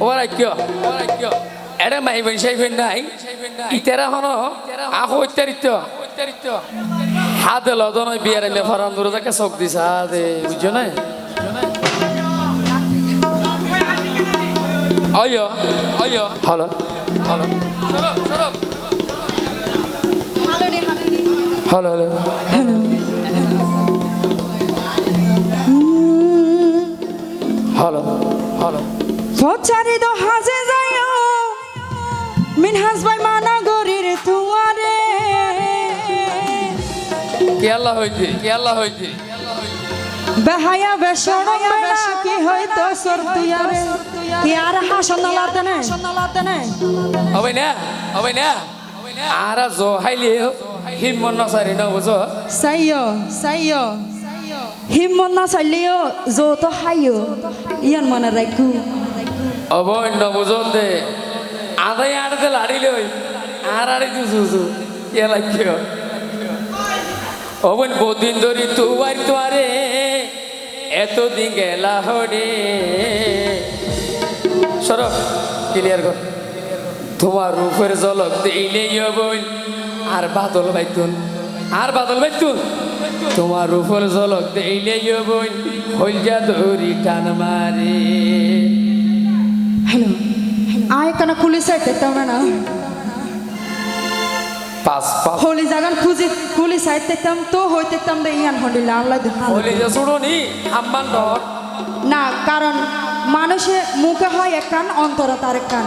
ওরা কিয় এটা মাই বই সেই ফেন নাই। ইতারা হন আহ অত্যারিত হাতে লদন বিয়ারে মে ফরান দূরে তাকে চোখ দিছে। হাতে বুঝছ না অয় অয় হলো। হলো। হলো হলো। হলো। হলো। প্রচারিত হাজে যায় মিনহাজ ভাই মানা গরির তুয়ারে কেয়াল্লা হইতে কেয়াল্লা হইতে বেহায়া বেসরম বেড়া কি হয়তো সর তুয়ারে কি আর হাসন লাতে নে লাতে নে হবে না হবে না। আর জো হাইলে হিমন নসারি ন বুঝো? সাইয় সাইয়। হিমন না চাইলেও যত হাইও ইয়ান মনে রাখু অবন্য বুঝন দে আদাই আড়তে লাড়িলে ওই আর আড়ি সুসু কে লাগিও অবন বদিন ধরি তুয়ার তোয়ারে এতদিন গেলা হরে সর ক্লিয়ার কর তোমার রূপের ঝলক দিলে বই আর বাদল বাইতুন আর বাদল বাইতুন। তোমার রূপের ঝলক দিলে বই হইল যা দৌড়ি টান মারে পুলিশ আইতে তোমরা না পাঁচ পাঁচ হোলি জাগান খুঁজি পুলিশ আইতে তাম তো হইতে তাম দে ইয়ান হন্ডিলা আল্লাহ দেখা বলি যে শুনুনি আম্মান ডর না কারণ মানুষে মুখে হয় এক কান অন্তর তার এক কান।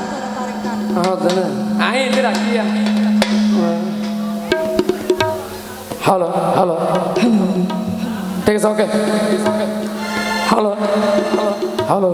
আই এতে রাখিয়া হ্যালো হ্যালো। ঠিক আছে ওকে। Hello hello. হ্যালো।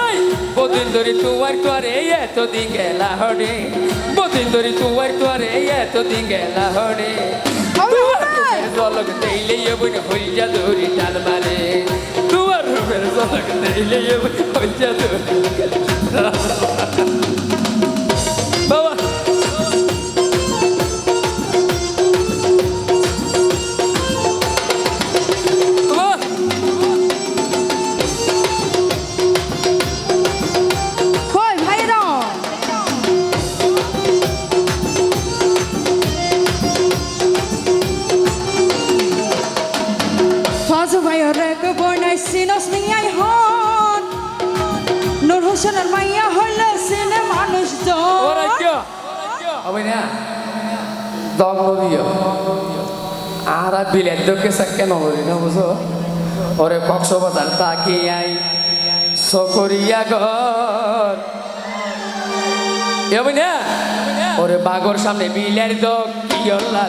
এই বদিন ধরি তুয়ার তোয়ারে এত দিন গেলা হরে বদিন ধরি তুয়ার তোয়ারে এত দিন গেলা হরে জলক দেইলে এবন হইজা ধরি টান মারে। তুয়ার রূপের জলক দেইলে এবন হইজা ধরি এক বনাই সিনস নিয়াই হন নূর হোসেনের মাইয়া হইলে সিনে মানুষ হবে না দম আর বিলের দোকে নবরি না বুঝো ওরে কক্সবাজার তাকি আই সকরিয়া ঘর হবে না ওরে বাগর সামনে বিলের দোক কিয়ল্লা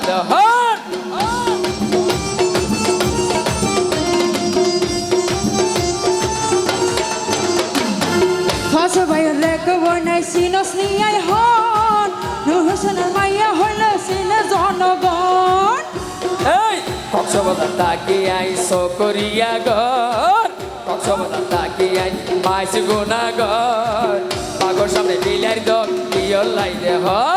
ভাইয়ের এক বনাই সিনস নিয়াই হন। নূর হোসেনের মাইয়া হইলে সিনে জনগণ। এই! কক্সবাজার তাকি আই সকরিয়া ঘর। কক্সবাজার তাকি আই মাইস গুনা ঘর বাগর সামনে বিলের দোক কিয়ল্লাই দেহর আরুরত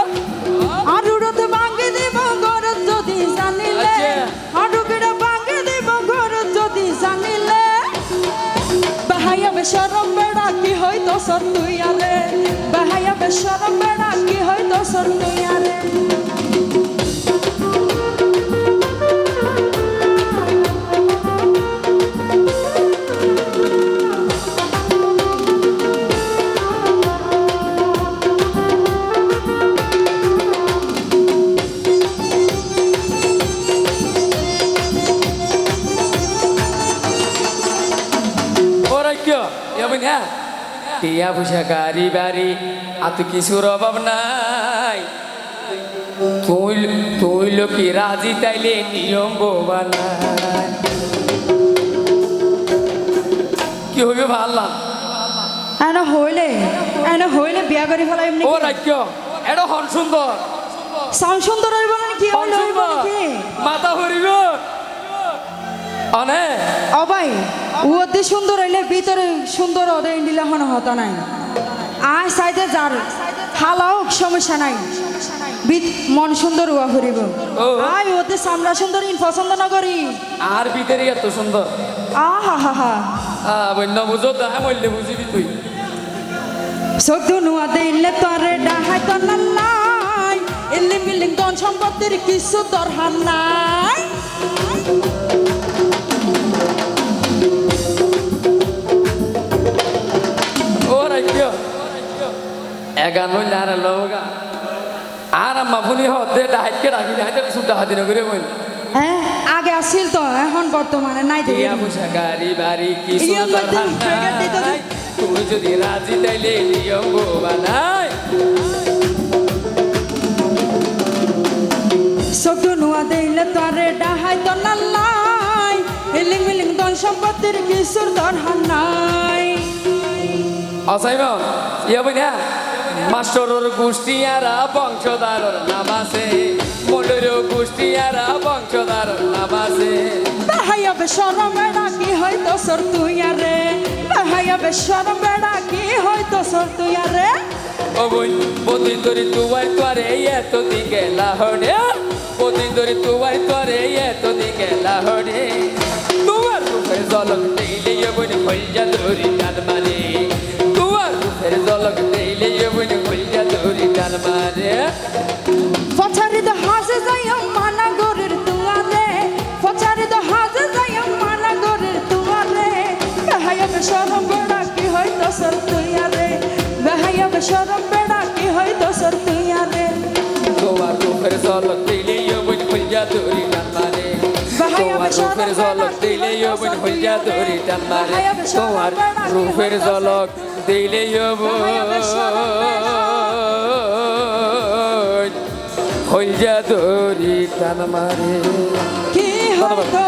বেশরম বেড়া কি হইতো সর তুই আরে? বাহাইয়া বেশরম এমন হ্যাঁ? টিয়া পয়সা গাড়ি বাড়ি আর তো কিছুর অভাব নাই। তুই তুই লোকি রাজি তাইলে নিয়ম বানাই কি হইবে ভাবলাম এনে হইলে এনে হইলে বিয়া করি ফেলা এমনি ও রাজ্য এটা হন সুন্দর। সাউন্ড সুন্দর হইব মানে কি হইব নাকি? মাথা হরিব অনে? অবাই ওতে সুন্দর হইলে ভিতরে সুন্দর ওদের ইন্ডিলা হন হতা নাই। আয় সাইডে যার। হালাও সমস্যা নাই। বিত- মন সুন্দর উয়া ফুরিব। ও। আয় ওতে সামলা সুন্দর ইন পছন্দ না করি। আর ভিতরে এত সুন্দর? আহা হা হা। আহ বন্য বুঝো তাহা মরলে বুঝিবি তুই। সদ্য নুয়া দিলে তরে ডাহাই তো নাই। ইলিম বিলিং দন সম্পত্তির কিছু দরকার নাই। হতে ডাহাইকে ডাকি ডাহাইতে সুদ্ধা হাতি বই হ্যাঁ আগে আসছিল তো এখন বর্তমানে নাই দেখি পয়সা গাড়ি বাড়ি দিতে নাই। তুই যদি রাজি তাইলে নিয়ম বানাই সদ্য নুয়া দিলে তরে ডাহাই তো নাই। ইলিং বিলিং দন সম্পত্তির কিছুর দরকার নাই। অসাইম ইয়া মাস্টরর গোষ্ঠী আর বংশধারর নাম আছে। আর বংশধারর নাম আছে বাহাইয়া বেসরম বেড়া কি হয়তো সর তুই আরে বাহাইয়া বেসরম বেড়া কি হয়তো সর তুই আরে ও বই বদিন ধরে তুয়াই তোরে এত দিকে লাহড়ে বদিন ধরে তুয়াই তোরে এত দিকে লাহড়ে তুয়ার রূপের জলক দিলে বই হইয়া ধরি টান মারে। তুয়ার রূপের জলক দিলে বই হইয়া ধরি টান মারে। বেসরম বেড়া কি হয়তো সর তুই আরে? তোমার রূপের ঝলক দিলে বই হইয়া ধরি টান মারে দিলে টান মারে তোমার রূপের ঝলক দিলে হইয়া ধরি টান মারে কি হয়তো